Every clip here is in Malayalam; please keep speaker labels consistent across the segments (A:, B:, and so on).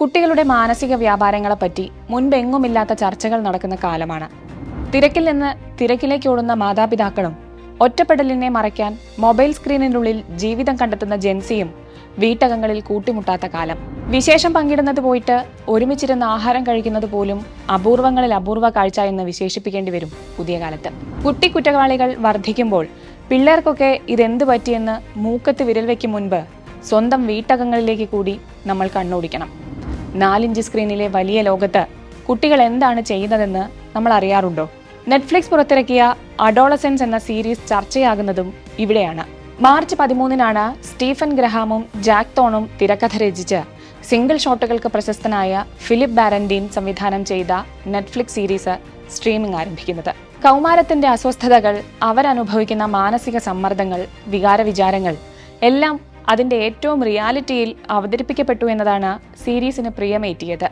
A: കുട്ടികളുടെ മാനസിക വ്യാപാരങ്ങളെപ്പറ്റി മുൻപെങ്ങുമില്ലാത്ത ചർച്ചകൾ നടക്കുന്ന കാലമാണ്. തിരക്കിൽ നിന്ന് തിരക്കിലേക്ക് ഓടുന്ന മാതാപിതാക്കളും ഒറ്റപ്പെടലിനെ മറയ്ക്കാൻ മൊബൈൽ സ്ക്രീനിനുള്ളിൽ ജീവിതം കണ്ടെത്തുന്ന ജെൻസിയും വീട്ടകങ്ങളിൽ കൂട്ടിമുട്ടാത്ത കാലം. വിശേഷം പങ്കിടുന്നത് പോയിട്ട് ഒരുമിച്ചിരുന്ന് ആഹാരം കഴിക്കുന്നത് പോലും അപൂർവങ്ങളിൽ അപൂർവ കാഴ്ച എന്ന് വിശേഷിപ്പിക്കേണ്ടി വരും പുതിയ കാലത്ത്. കുട്ടി കുറ്റവാളികൾ വർദ്ധിക്കുമ്പോൾ പിള്ളേർക്കൊക്കെ ഇതെന്ത് പറ്റിയെന്ന് മൂക്കത്ത് വിരൽ വയ്ക്കും മുൻപ് സ്വന്തം വീട്ടകങ്ങളിലേക്ക് കൂടി നമ്മൾ കണ്ണോടിക്കണം. നാലിഞ്ച് സ്ക്രീനിലെ വലിയ ലോകത്ത് കുട്ടികൾ എന്താണ് ചെയ്യുന്നതെന്ന് നമ്മൾ അറിയാറുണ്ടോ? നെറ്റ്ഫ്ലിക്സ് പുറത്തിറക്കിയ അഡോളസെൻസ് എന്ന സീരീസ് ചർച്ചയാകുന്നതും ഇവിടെയാണ്. മാർച്ച് പതിമൂന്നിനാണ് സ്റ്റീഫൻ ഗ്രഹാമും ജാക്ക് തോണും തിരക്കഥ രചിച്ച് സിംഗിൾ ഷോട്ടുകൾക്ക് പ്രശസ്തനായ ഫിലിപ്പ് ബാരൻഡീൻ സംവിധാനം ചെയ്ത നെറ്റ്ഫ്ലിക്സ് സീരീസ് സ്ട്രീമിംഗ് ആരംഭിക്കുന്നത്. കൗമാരത്തിന്റെ അസ്വസ്ഥതകൾ അവരനുഭവിക്കുന്ന മാനസിക സമ്മർദ്ദങ്ങൾ വികാര വിചാരങ്ങൾ എല്ലാം അതിന്റെ ഏറ്റവും റിയാലിറ്റിയിൽ അവതരിപ്പിക്കപ്പെട്ടു എന്നതാണ് സീരീസിന് പ്രിയമേറ്റിയത്.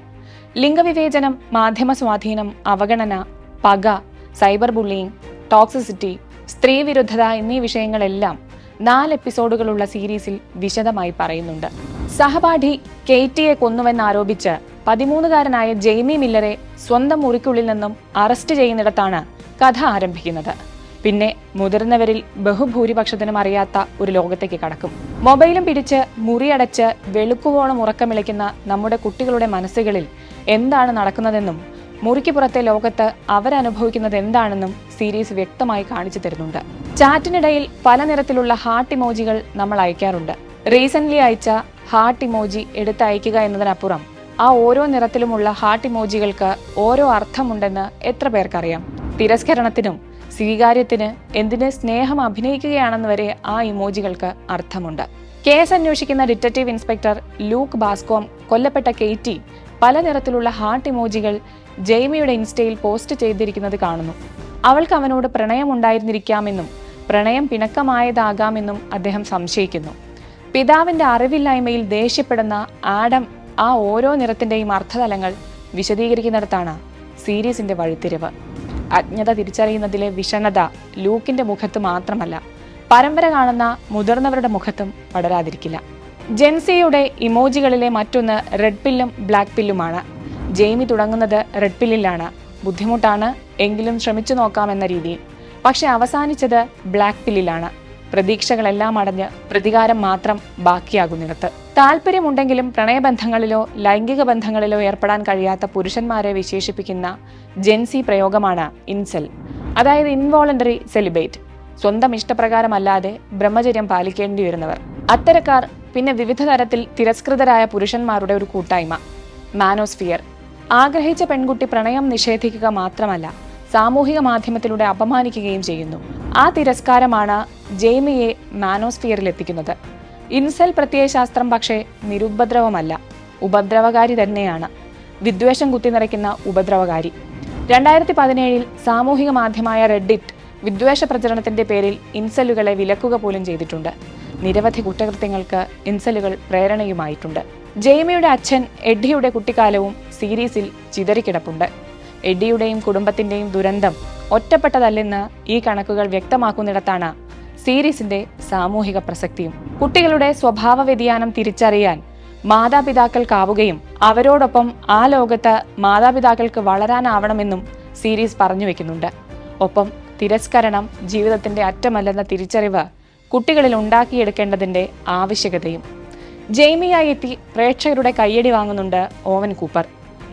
A: ലിംഗവിവേചനം മാധ്യമ സ്വാധീനം അവഗണന പക സൈബർ ബുള്ളിയിങ് ടോക്സിസിറ്റി സ്ത്രീവിരുദ്ധത എന്നീ വിഷയങ്ങളെല്ലാം നാല് എപ്പിസോഡുകളുള്ള സീരീസിൽ വിശദമായി പറയുന്നുണ്ട്. സഹപാഠി കെയ്റ്റിയെ കൊന്നുവെന്നാരോപിച്ച് പതിമൂന്നുകാരനായ ജെയ്മി മില്ലറെ സ്വന്തം മുറിക്കുള്ളിൽ നിന്നും അറസ്റ്റ് ചെയ്യുന്നിടത്താണ് കഥ ആരംഭിക്കുന്നത്. പിന്നെ മുതിർന്നവരിൽ ബഹുഭൂരിപക്ഷത്തിനും അറിയാത്ത ഒരു ലോകത്തേക്ക് കടക്കും. മൊബൈലും പിടിച്ച് മുറിയടച്ച് വെളുക്കുവോളം ഉറക്കമിളിക്കുന്ന നമ്മുടെ കുട്ടികളുടെ മനസ്സുകളിൽ എന്താണ് നടക്കുന്നതെന്നും മുറിക്ക് പുറത്തെ ലോകത്ത് അവരനുഭവിക്കുന്നത് എന്താണെന്നും സീരീസ് വ്യക്തമായി കാണിച്ചു തരുന്നുണ്ട്. ചാറ്റിനിടയിൽ പല നിറത്തിലുള്ള ഹാർട്ട് ഇമോജികൾ നമ്മൾ അയക്കാറുണ്ട്. റീസെന്റ് അയച്ച ഹാർട്ട് ഇമോജി എടുത്ത് അയക്കുക എന്നതിനപ്പുറം ആ ഓരോ നിറത്തിലുമുള്ള ഹാർട്ട് ഇമോജികൾക്ക് ഓരോ അർത്ഥമുണ്ടെന്ന് എത്ര പേർക്കറിയാം. തിരസ്കരണത്തിനും സ്വീകാര്യത്തിന് എന്തിന് സ്നേഹം അഭിനയിക്കുകയാണെന്ന് വരെ ആ ഇമോജികൾക്ക് അർത്ഥമുണ്ട്. കേസ് അന്വേഷിക്കുന്ന ഡിറ്റക്റ്റീവ് ഇൻസ്പെക്ടർ ലൂക്ക് ബാസ്കോം കൊല്ലപ്പെട്ട കെയ്റ്റി പല നിറത്തിലുള്ള ഹാർട്ട് ഇമോജികൾ ജെയ്മിയുടെ ഇൻസ്റ്റയിൽ പോസ്റ്റ് ചെയ്തിരിക്കുന്നത് കാണുന്നു. അവൾക്ക് അവനോട് പ്രണയമുണ്ടായിരുന്നിരിക്കാമെന്നും പ്രണയം പിണക്കമായതാകാമെന്നും അദ്ദേഹം സംശയിക്കുന്നു. പിതാവിന്റെ അറിവില്ലായ്മയിൽ ദേഷ്യപ്പെടുന്ന ആഡം ആ ഓരോ നിറത്തിന്റെയും അർത്ഥതലങ്ങൾ വിശദീകരിക്കുന്നിടത്താണ് സീരീസിന്റെ വഴിത്തിരിവ്. അജ്ഞത തിരിച്ചറിയുന്നതിലെ വിഷണത ലൂക്കിന്റെ മുഖത്ത് മാത്രമല്ല പരമ്പര കാണുന്ന മുതിർന്നവരുടെ മുഖത്തും പടരാതിരിക്കില്ല. ജെൻസിയുടെ ഇമോജികളിലെ മറ്റൊന്ന് റെഡ് പില്ലും ബ്ലാക്ക് പില്ലുമാണ്. ജെയിമി തുടങ്ങുന്നത് റെഡ് പില്ലിലാണ്. ബുദ്ധിമുട്ടാണ് എങ്കിലും ശ്രമിച്ചു നോക്കാമെന്ന രീതിയിൽ. പക്ഷെ അവസാനിച്ചത് ബ്ലാക്ക് പില്ലിലാണ്. പ്രതീക്ഷകളെല്ലാം അടഞ്ഞ് പ്രതികാരം മാത്രം ബാക്കിയാകുന്നിടത്ത്. താല്പര്യമുണ്ടെങ്കിലും പ്രണയബന്ധങ്ങളിലോ ലൈംഗിക ബന്ധങ്ങളിലോ ഏർപ്പെടാൻ കഴിയാത്ത പുരുഷന്മാരെ വിശേഷിപ്പിക്കുന്ന ജെൻസി പ്രയോഗമാണ് ഇൻസെൽ അതായത് ഇൻവോളണ്ടറി സെലിബേറ്റ് സ്വന്തം ഇഷ്ടപ്രകാരമല്ലാതെ ബ്രഹ്മചര്യം പാലിക്കേണ്ടി വരുന്നവർ. അത്തരക്കാർ പിന്നെ വിവിധ തരത്തിൽ തിരസ്കൃതരായ പുരുഷന്മാരുടെ ഒരു കൂട്ടായ്മ. മാനോസ്ഫിയർ ആഗ്രഹിച്ച പെൺകുട്ടി പ്രണയം നിഷേധിക്കുക മാത്രമല്ല സാമൂഹിക മാധ്യമത്തിലൂടെ അപമാനിക്കുകയും ചെയ്യുന്നു. ആ തിരസ്കാരമാണ് ജെയ്മിയെ മാനോസ്ഫിയറിൽ എത്തിക്കുന്നത് ഇൻസെൽ പ്രത്യയശാസ്ത്രം പക്ഷേ നിരുപദ്രവമല്ല ഉപദ്രവകാരി തന്നെയാണ്. വിദ്വേഷം കുത്തിനിറയ്ക്കുന്ന ഉപദ്രവകാരി. രണ്ടായിരത്തി പതിനേഴിൽ സാമൂഹിക മാധ്യമമായ റെഡിറ്റ് വിദ്വേഷ പ്രചരണത്തിന്റെ പേരിൽ ഇൻസലുകളെ വിലക്കുക പോലും ചെയ്തിട്ടുണ്ട്. നിരവധി കുറ്റകൃത്യങ്ങൾക്ക് ഇൻസലുകൾ പ്രേരണയുമായിട്ടുണ്ട്. ജെയ്മിയുടെ അച്ഛൻ എഡ്ഡിയുടെ കുട്ടിക്കാലവും സീരീസിൽ ചിതറിക്കിടപ്പുണ്ട്. എഡ്ഡിയുടെയും കുടുംബത്തിന്റെയും ദുരന്തം ഒറ്റപ്പെട്ടതല്ലെന്ന് ഈ കണക്കുകൾ വ്യക്തമാക്കുന്നിടത്താണ് സീരീസിന്റെ സാമൂഹിക പ്രസക്തിയും. കുട്ടികളുടെ സ്വഭാവ വ്യതിയാനം തിരിച്ചറിയാൻ മാതാപിതാക്കൾക്കാവുകയും അവരോടൊപ്പം ആ ലോകത്ത് മാതാപിതാക്കൾക്ക് വളരാനാവണമെന്നും സീരീസ് പറഞ്ഞു വെക്കുന്നുണ്ട്. ഒപ്പം തിരസ്കരണം ജീവിതത്തിന്റെ അറ്റമല്ലെന്ന തിരിച്ചറിവ് കുട്ടികളിൽ ഉണ്ടാക്കിയെടുക്കേണ്ടതിന്റെ ആവശ്യകതയും. ജെയ്മിയായി എത്തി പ്രേക്ഷകരുടെ കയ്യടി വാങ്ങുന്നുണ്ട് ഓവൻ കൂപ്പർ.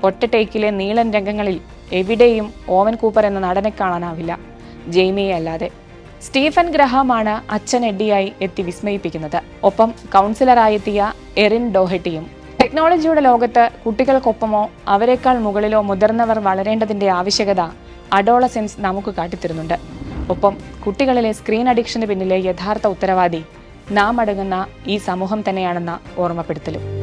A: ഒറ്റ ടേക്കിലെ നീളൻ രംഗങ്ങളിൽ എവിടെയും ഓവൻ കൂപ്പർ എന്ന നടനെ കാണാനാവില്ല. ജെയ്മിയെ അല്ലാതെ. സ്റ്റീഫൻ ഗ്രഹമാണ് അച്ഛൻ എഡ്ഡിയായി എത്തി വിസ്മയിപ്പിക്കുന്നത്. ഒപ്പം കൗൺസിലറായെത്തിയ എറിൻ ഡോഹെട്ടിയും. ടെക്നോളജിയുടെ ലോകത്ത് കുട്ടികൾക്കൊപ്പമോ അവരെക്കാൾ മുകളിലോ മുതിർന്നവർ വളരേണ്ടതിന്റെ ആവശ്യകത അഡോളസെൻസ് നമുക്ക് കാട്ടിത്തരുന്നുണ്ട്. ഒപ്പം കുട്ടികളിലെ സ്ക്രീൻ അഡിക്ഷന് പിന്നിലെ യഥാർത്ഥ ഉത്തരവാദി നാം അടങ്ങുന്ന ഈ സമൂഹം തന്നെയാണെന്ന ഓർമ്മപ്പെടുത്തലും.